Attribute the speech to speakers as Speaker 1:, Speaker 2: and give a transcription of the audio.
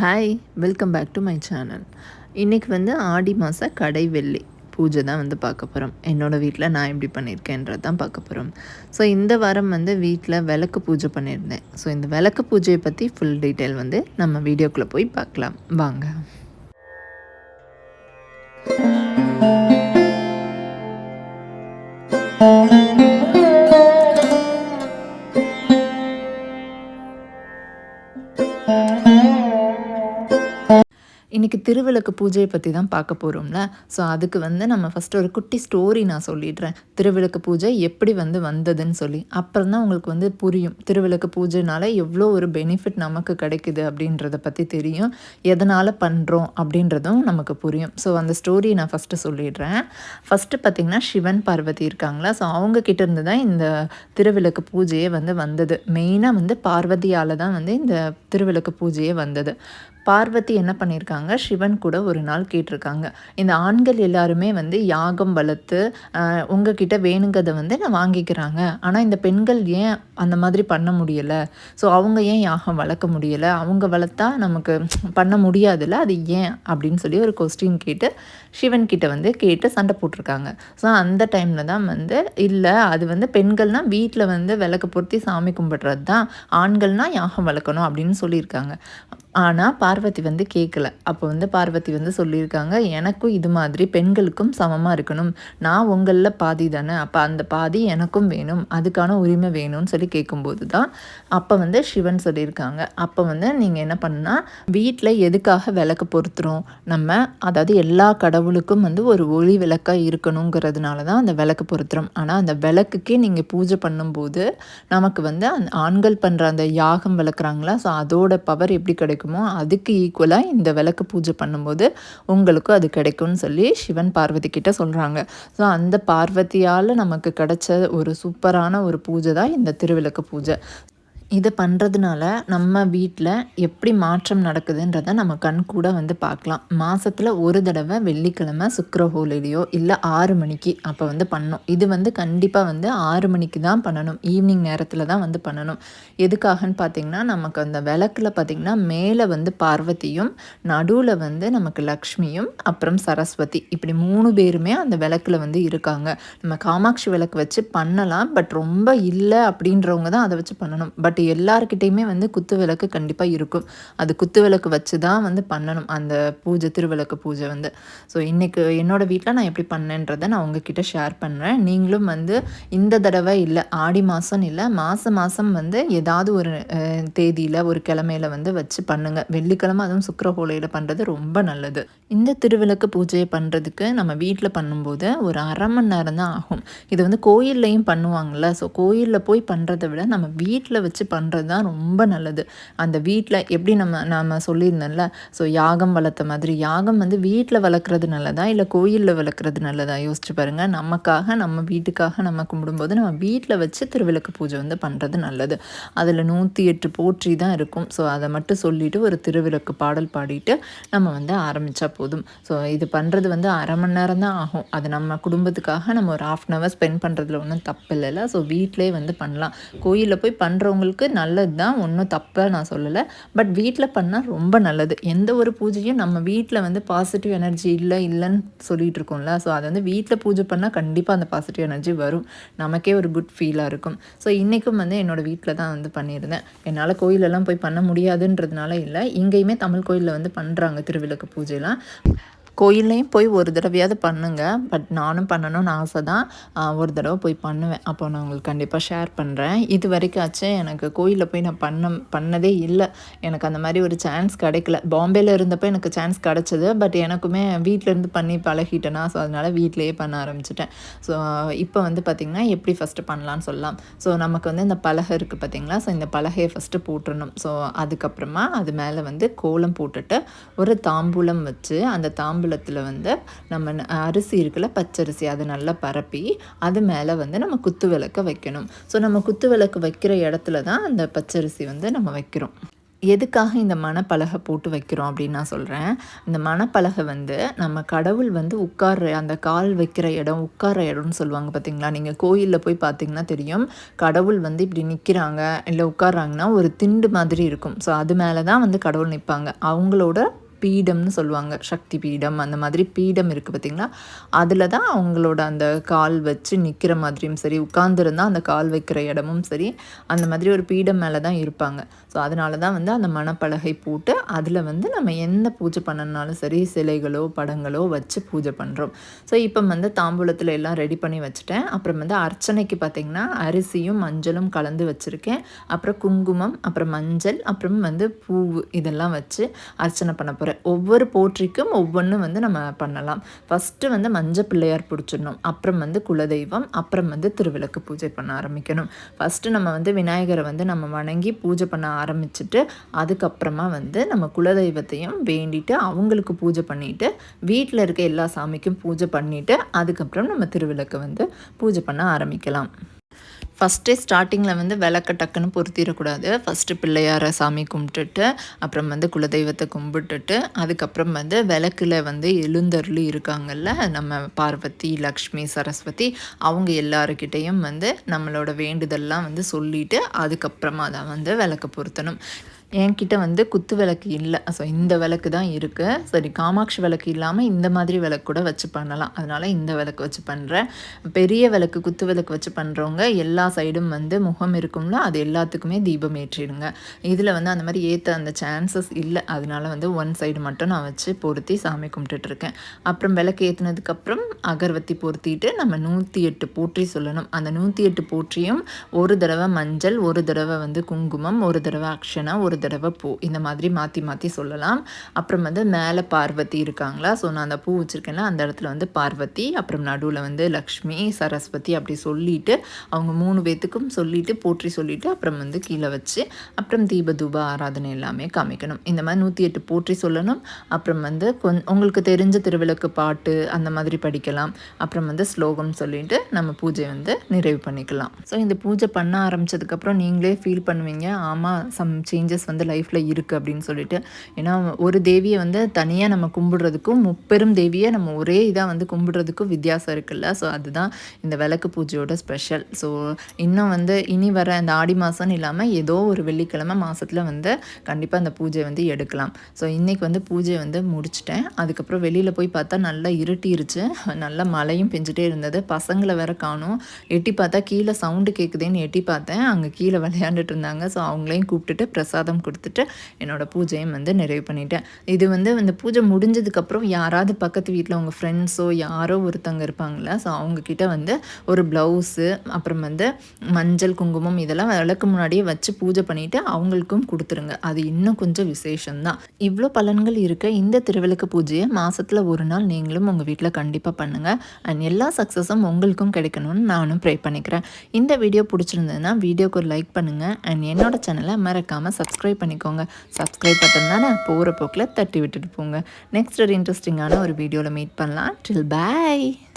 Speaker 1: Hi welcome back to my channel இன்றைக்கி வந்து ஆடி மாத கடை வெள்ளி பூஜை தான் வந்து பார்க்க போகிறோம் என்னோடய வீட்டில் நான் எப்படி பண்ணியிருக்கேன்றது தான் பார்க்க போகிறோம் ஸோ இந்த வாரம் வந்து வீட்டில் விளக்கு பூஜை பண்ணியிருந்தேன். ஸோ இந்த விளக்கு பூஜையை பற்றி ஃபுல் டீட்டெயில் வந்து நம்ம வீடியோக்குள்ளே போய் பார்க்கலாம். வாங்க. இன்றைக்கி திருவிளக்கு பூஜையை பற்றி தான் பார்க்க போகிறோம்ல ஸோ அதுக்கு வந்து நம்ம ஃபஸ்ட்டு ஒரு குட்டி ஸ்டோரி நான் சொல்லிடுறேன். திருவிளக்கு பூஜை எப்படி வந்து வந்ததுன்னு சொல்லி. அப்புறம் தான் உங்களுக்கு வந்து புரியும். திருவிளக்கு பூஜைனால எவ்வளோ ஒரு பெனிஃபிட் நமக்கு கிடைக்குது அப்படின்றத பற்றி தெரியும். எதனால் பண்ணுறோம் அப்படின்றதும் நமக்கு புரியும். ஸோ அந்த ஸ்டோரி நான் ஃபஸ்ட்டு சொல்லிடுறேன். ஃபஸ்ட்டு பார்த்திங்கன்னா சிவன் பார்வதி இருக்காங்களா? ஸோ அவங்கக்கிட்ட இருந்து தான் இந்த திருவிளக்கு பூஜையே வந்து வந்தது. மெயினாக வந்து பார்வதியால் தான் வந்து இந்த திருவிளக்கு பூஜையே வந்தது. பார்வதி என்ன பண்ணியிருக்காங்க சிவன் கூட ஒரு நாள் கேட்டிருக்காங்க. இந்த ஆண்கள் எல்லாருமே வந்து யாகம் வளர்த்து உங்ககிட்ட வேணுங்கிறத வந்து நான் வாங்கிக்கிறாங்க. ஆனால் இந்த பெண்கள் ஏன் அந்த மாதிரி பண்ண முடியலை? ஸோ அவங்க ஏன் யாகம் வளர்க்க முடியலை? அவங்க வளர்த்தா நமக்கு பண்ண முடியாதுல்ல? அது ஏன்? அப்படின்னு சொல்லி ஒரு கொஸ்டின் கேட்டு சிவன் கிட்ட வந்து கேட்டு சண்டை போட்டிருக்காங்க. ஸோ அந்த டைமில் தான் வந்து இல்லை அது வந்து பெண்கள்னால் வீட்டில் வந்து விளக்கு பொருத்தி சாமி கும்பிட்றது தான் ஆண்கள்னால் யாகம் வளர்க்கணும் அப்படின்னு சொல்லியிருக்காங்க. ஆனால் பார்வதி வந்து கேட்கல அப்போ வந்து பார்வதி வந்து சொல்லியிருக்காங்க எனக்கும் இது மாதிரி பெண்களுக்கும் சமமாக இருக்கணும். நான் உங்களில் பாதி தானே. அப்போ அந்த பாதி எனக்கும் வேணும். அதுக்கான உரிமை வேணும்னு சொல்லி கேட்கும்போது தான் அப்போ வந்து சிவன் சொல்லியிருக்காங்க. அப்போ வந்து நீங்கள் என்ன பண்ணால் வீட்டில் எதுக்காக விளக்கு பொருத்துகிறோம் நம்ம அதாவது எல்லா கடவுளுக்கும் வந்து ஒரு ஒளி விளக்காக இருக்கணுங்கிறதுனால தான் அந்த விளக்கு பொருத்துகிறோம் ஆனால் அந்த விளக்குக்கே நீங்கள் பூஜை பண்ணும்போது நமக்கு வந்து அந்த ஆண்கள் பண்ணுற அந்த யாகம் விளக்குறாங்களா? ஸோ அதோட பவர் எப்படி கிடைக்குமோ அது அதுக்கு ஈக்குவலாக இந்த விளக்கு பூஜை பண்ணும்போது உங்களுக்கும் அது கிடைக்கும்னு சொல்லி சிவன் பார்வதி கிட்ட சொல்கிறாங்க ஸோ அந்த பார்வதியால் நமக்கு கிடைச்ச ஒரு சூப்பரான ஒரு பூஜை தான் இந்த திருவிளக்கு பூஜை. இதை பண்ணுறதுனால நம்ம வீட்டில் எப்படி மாற்றம் நடக்குதுன்றதை நம்ம கண் கூட வந்து பார்க்கலாம் மாதத்தில் ஒரு தடவை வெள்ளிக்கிழமை சுக்கரஹோலிலையோ இல்லை ஆறு மணிக்கு அப்போ வந்து பண்ணணும். இது வந்து கண்டிப்பாக வந்து ஆறு மணிக்கு தான் பண்ணணும். ஈவினிங் நேரத்தில் தான் வந்து பண்ணணும். எதுக்காகன்னு பார்த்திங்கன்னா நமக்கு அந்த விளக்கில் பார்த்திங்கன்னா மேலே வந்து பார்வதியும் நடுவில் வந்து நமக்கு லக்ஷ்மியும் அப்புறம் சரஸ்வதி. இப்படி மூணு பேருமே அந்த விளக்கில் வந்து இருக்காங்க. நம்ம காமாட்சி விளக்கு வச்சு பண்ணலாம். பட் ரொம்ப இல்லை அப்படின்றவங்க தான் அதை வச்சு பண்ணணும். பட் எல்லாருக்கிட்டேயுமே வந்து குத்து விளக்கு கண்டிப்பாக இருக்கும். அது குத்து விளக்கு வச்சு தான் வந்து பண்ணணும். அந்த பூஜை திருவிளக்கு பூஜை வந்து. ஸோ இன்றைக்கு என்னோடய வீட்டில் நான் எப்படி பண்ணேன்றதை நான் உங்ககிட்ட ஷேர் பண்ணுறேன் நீங்களும் வந்து இந்த தடவை இல்லை ஆடி மாதம் இல்லை மாதம் மாதம் வந்து ஏதாவது ஒரு தேதியில் ஒரு கிழமையில வந்து வச்சு பண்ணுங்கள் வெள்ளிக்கிழமை அதுவும் சுக்கரஹோலையில் பண்ணுறது ரொம்ப நல்லது. இந்த திருவிளக்கு பூஜையை பண்ணுறதுக்கு நம்ம வீட்டில் பண்ணும்போது ஒரு அரை மணி நேரம் தான் ஆகும். இது வந்து கோயில்லையும் பண்ணுவாங்கள்ல ஸோ கோயிலில் போய் பண்ணுறதை விட நம்ம வீட்டில் வச்சு பண்ணுறது தான் ரொம்ப நல்லது. அந்த வீட்டில் எப்படி நம்ம நம்ம சொல்லியிருந்தோம்ல ஸோ யாகம் வளர்த்த மாதிரி யாகம் வந்து வீட்டில் வளர்க்குறது நல்லதா இல்லை கோயிலில் வளர்க்குறது நல்லதா? யோசிச்சு பாருங்கள் நமக்காக நம்ம வீட்டுக்காக நம்ம கும்பிடும்போது நம்ம வீட்டில் வச்சு திருவிளக்கு பூஜை வந்து பண்ணுறது நல்லது. அதில் நூற்றி எட்டு போற்றி தான் இருக்கும். ஸோ அதை மட்டும் சொல்லிவிட்டு ஒரு திருவிளக்கு பாடல் பாடிட்டு நம்ம வந்து ஆரம்பித்தா போதும். ஸோ இது பண்ணுறது வந்து அரை மணி நேரம் தான் ஆகும். அது நம்ம குடும்பத்துக்காக நம்ம ஒரு ஆஃப் அன் ஹவர் ஸ்பெண்ட் பண்ணுறதுல ஒன்றும் தப்பு இல்லைல்ல ஸோ வீட்டிலே வந்து பண்ணலாம். கோயிலில் போய் பண்ணுறவங்களுக்கு நல்லது தான். ஒன்றும் தப்பாக நான் சொல்லலை. பட் வீட்டில் பண்ணால் ரொம்ப நல்லது. எந்த ஒரு பூஜையும் நம்ம வீட்டில் வந்து பாசிட்டிவ் எனர்ஜி இல்லை இல்லைன்னு சொல்லிகிட்டு இருக்கோம்ல. ஸோ அதை வந்து வீட்டில் பூஜை பண்ணால் கண்டிப்பாக அந்த பாசிட்டிவ் எனர்ஜி வரும். நமக்கே ஒரு குட் ஃபீலாக இருக்கும். ஸோ இன்றைக்கும் வந்து என்னோடய வீட்டில் தான் வந்து பண்ணியிருந்தேன். என்னால் கோயிலெல்லாம் போய் பண்ண முடியாதுன்றதுனால இல்லை. இங்கேயுமே தமிழ் கோயிலில் வந்து பண்ணுறாங்க திருவிளக்கு பூஜைலாம். கோயில்லையும் போய் ஒரு தடவையாவது பண்ணுங்க. பட் நானும் பண்ணணும்னு ஆசை தான். ஒரு தடவை போய் பண்ணுவேன். அப்போ நான் உங்களுக்கு கண்டிப்பாக ஷேர் பண்ணுறேன் இது வரைக்காச்சும் எனக்கு கோயிலில் போய் நான் பண்ண பண்ணதே இல்லை. எனக்கு அந்த மாதிரி ஒரு சான்ஸ் கிடைக்கல. பாம்பேயில் இருந்தப்போ எனக்கு சான்ஸ் கிடச்சிது. பட் எனக்குமே வீட்டிலேருந்து பண்ணி பழகிட்டேனா. ஸோ அதனால் வீட்டிலேயே பண்ண ஆரம்பிச்சிட்டேன். ஸோ இப்போ வந்து பார்த்திங்கன்னா எப்படி ஃபஸ்ட்டு பண்ணலான்னு சொல்லலாம். ஸோ நமக்கு வந்து இந்த பலகை இருக்குது பார்த்திங்களா ஸோ இந்த பலகையை ஃபஸ்ட்டு போட்டுடணும். ஸோ அதுக்கப்புறமா அது மேலே வந்து கோலம் போட்டுட்டு ஒரு தாம்பூலம் வச்சு அந்த தாம்பூலம் தாம்பூலத்தில் வந்து நம்ம அரிசி இருக்குல்ல பச்சரிசி அதை நல்லா பரப்பி அது மேலே வந்து நம்ம குத்து விளக்க வைக்கணும். ஸோ நம்ம குத்து விளக்கு வைக்கிற இடத்துல தான் அந்த பச்சரிசி வந்து நம்ம வைக்கிறோம். எதுக்காக இந்த மணப்பலகை போட்டு வைக்கிறோம் அப்படின்னு நான் சொல்கிறேன் இந்த மணப்பலகை வந்து நம்ம கடவுள் வந்து உட்கார்ற அந்த கால் வைக்கிற இடம் உட்கார இடம்னு சொல்லுவாங்க பார்த்தீங்களா நீங்கள் கோயிலில் போய் பார்த்தீங்கன்னா தெரியும். கடவுள் வந்து இப்படி நிற்கிறாங்க இல்லை உட்காராங்கன்னா ஒரு திண்டு மாதிரி இருக்கும். ஸோ அது மேலே தான் வந்து கடவுள் நிற்பாங்க அவங்களோட பீடம்னு சொல்லுவாங்க. சக்தி பீடம் அந்த மாதிரி பீடம் இருக்குது பார்த்திங்களா அதில் தான் அவங்களோட அந்த கால் வச்சு நிற்கிற மாதிரியும் சரி உட்காந்துருந்தா அந்த கால் வைக்கிற இடமும் சரி அந்த மாதிரி ஒரு பீடம் மேலே தான் இருப்பாங்க. ஸோ அதனால தான் வந்து அந்த மணப்பலகை போட்டு அதில் வந்து நம்ம எந்த பூஜை பண்ணனாலும் சரி சிலைகளோ படங்களோ வச்சு பூஜை பண்ணுறோம் ஸோ இப்போ வந்து தாம்பூலத்தில் எல்லாம் ரெடி பண்ணி வச்சுட்டேன். அப்புறம் வந்து அர்ச்சனைக்கு பார்த்திங்கன்னா அரிசியும் மஞ்சளும் கலந்து வச்சுருக்கேன். அப்புறம் குங்குமம் அப்புறம் மஞ்சள் அப்புறம் வந்து பூ இதெல்லாம் வச்சு அர்ச்சனை பண்ண போகிறேன் போகிறேன் ஒவ்வொரு போற்றிக்கும் ஒவ்வொன்றும் வந்து நம்ம பண்ணலாம். ஃபஸ்ட்டு வந்து மஞ்சள் பிள்ளையார் பிடிச்சிடணும். அப்புறம் வந்து குலதெய்வம் அப்புறம் வந்து திருவிளக்கு பூஜை பண்ண ஆரம்பிக்கணும். ஃபஸ்ட்டு நம்ம வந்து விநாயகரை வந்து நம்ம வணங்கி பூஜை பண்ண ஆரம்பிச்சுட்டு அதுக்கப்புறமா வந்து நம்ம குலதெய்வத்தையும் வேண்டிட்டு அவங்களுக்கு பூஜை பண்ணிவிட்டு வீட்டில் இருக்க எல்லா சாமிக்கும் பூஜை பண்ணிவிட்டு அதுக்கப்புறம் நம்ம திருவிளக்கு வந்து பூஜை பண்ண ஆரம்பிக்கலாம். ஃபஸ்ட்டே ஸ்டார்டிங்கில் வந்து விளக்க டக்குன்னு பொருத்திடக்கூடாது. ஃபஸ்ட்டு பிள்ளையார சாமி கும்பிட்டுட்டு அப்புறம் வந்து குலதெய்வத்தை கும்பிட்டுட்டு அதுக்கப்புறம் வந்து விளக்கில் வந்து எழுந்தருளி இருக்காங்கல்ல நம்ம பார்வதி லக்ஷ்மி சரஸ்வதி அவங்க எல்லாருக்கிட்டேயும் வந்து நம்மளோட வேண்டுதல்லாம் வந்து சொல்லிவிட்டு அதுக்கப்புறமா தான் வந்து விளக்க பொருத்தணும். என்கிட்ட வந்து குத்து விளக்கு இல்லை. ஸோ இந்த விளக்கு தான் இருக்குது சரி காமாட்சி விளக்கு இல்லாமல் இந்த மாதிரி விளக்கு கூட வச்சு பண்ணலாம். அதனால் இந்த விளக்கு வச்சு பண்ணுறேன் பெரிய விளக்கு குத்து விளக்கு வச்சு பண்ணுறவங்க எல்லா சைடும் வந்து முகம் இருக்கும்ல அது எல்லாத்துக்குமே தீபம் ஏற்றிடுங்க. இதில் வந்து அந்த மாதிரி ஏற்ற அந்த சான்சஸ் இல்லை. அதனால வந்து ஒன் சைடு மட்டும் நான் வச்சு பொருத்தி சாமி கும்பிட்டுட்ருக்கேன் அப்புறம் விளக்கு ஏற்றினதுக்கப்புறம் அகர்வத்தி பொருத்திட்டு நம்ம நூற்றி எட்டு போற்றி சொல்லணும். அந்த நூற்றி எட்டு போற்றியும் ஒரு தடவை மஞ்சள் ஒரு தடவை வந்து குங்குமம் ஒரு தடவை அக்ஷனா ஒரு தடவை பூ இந்த மாதிரி மாற்றி மாற்றி சொல்லலாம். அப்புறம் வந்து மேலே பார்வதி இருக்காங்களா? ஸோ நான் அந்த பூ வச்சுருக்கேன்னா அந்த இடத்துல வந்து பார்வதி அப்புறம் நடுவில் வந்து லக்ஷ்மி சரஸ்வதி அப்படி சொல்லிவிட்டு அவங்க மூணு பேத்துக்கும் சொல்லிவிட்டு போற்றி சொல்லிவிட்டு அப்புறம் வந்து கீழே வச்சு அப்புறம் தீப தூப ஆராதனை எல்லாமே காமிக்கணும். இந்த மாதிரி நூற்றி எட்டு போற்றி சொல்லணும். அப்புறம் வந்து கொஞ் உங்களுக்கு தெரிஞ்ச திருவிளக்கு பாட்டு அந்த மாதிரி படிக்கலாம். அப்புறம் வந்து ஸ்லோகம் சொல்லிட்டு நம்ம பூஜை வந்து நிறைவு பண்ணிக்கலாம். ஸோ இந்த பூஜை பண்ண ஆரம்பித்ததுக்கப்புறம் நீங்களே ஃபீல் பண்ணுவீங்க. ஆமாம் சம் சேஞ்சஸ் வந்து லைஃப்பில் இருக்குது அப்படின்னு சொல்லிட்டு. ஏன்னா ஒரு தேவியை வந்து தனியாக நம்ம கும்பிடுறதுக்கும் முப்பெரும் தேவியை நம்ம ஒரே இதாக வந்து கும்பிடுறதுக்கும் வித்தியாசம் இருக்குல்ல. ஸோ அதுதான் இந்த விளக்கு பூஜையோட ஸ்பெஷல் ஸோ இன்னும் வந்து இனி வர இந்த ஆடி மாதம்னு இல்லாமல் ஏதோ ஒரு வெள்ளிக்கிழமை மாதத்தில் வந்து கண்டிப்பாக அந்த பூஜை வந்து எடுக்கலாம். ஸோ இன்றைக்கி வந்து பூஜை வந்து முடிச்சிட்டேன். அதுக்கப்புறம் வெளியில் போய் பார்த்தா நல்லா இருட்டிருச்சு. நல்லா மழையும் பெஞ்சிட்டே இருந்தது. பசங்களை வேற காணும். எட்டி பார்த்தா கீழே சவுண்டு கேட்குதேன்னு எட்டி பார்த்தேன். அங்கே கீழே விளையாண்டுட்டு இருந்தாங்க. ஸோ அவங்களையும் கூப்பிட்டுட்டு பிரசாதம் கொடுத்துட்டு என்னோடய பூஜையும் வந்து நிறைவு பண்ணிட்டேன். இது வந்து இந்த பூஜை முடிஞ்சதுக்கப்புறம் யாராவது பக்கத்து வீட்டில் உங்கள் ஃப்ரெண்ட்ஸோ யாரோ ஒருத்தவங்க இருப்பாங்களா ஸோ அவங்கக்கிட்ட வந்து ஒரு ப்ளவுஸு அப்புறம் வந்து மஞ்சள் குங்குமம் இதெல்லாம் விளக்கு முன்னாடியே வச்சு பூஜை பண்ணிவிட்டு அவங்களுக்கும் கொடுத்துருங்க. அது இன்னும் கொஞ்சம் விசேஷம்தான். இவ்வளோ பலன்கள் இருக்க இந்த திருவிளக்கு பூஜையை மாதத்தில் ஒரு நாள் நீங்களும் உங்கள் வீட்டில் கண்டிப்பாக பண்ணுங்கள் அண்ட் எல்லா சக்ஸஸும் உங்களுக்கும் கிடைக்கணும்னு நானும் ப்ரே பண்ணிக்கிறேன். இந்த வீடியோ பிடிச்சிருந்ததுன்னா வீடியோக்கு ஒரு லைக் பண்ணுங்கள் அண்ட் என்னோட சேனலை மறக்காமல் சப்ஸ்கிரைப் சப்ஸ்கிரைப் பண்ணிக்கோங்க. சப்ஸ்கிரைப் பட்டன் தானே? போகிற போக்கில் தட்டி விட்டுட்டு போங்க. நெக்ஸ்ட் ஒரு இன்ட்ரெஸ்டிங்கான ஒரு வீடியோவில் மீட் பண்ணலாம். டில் பாய்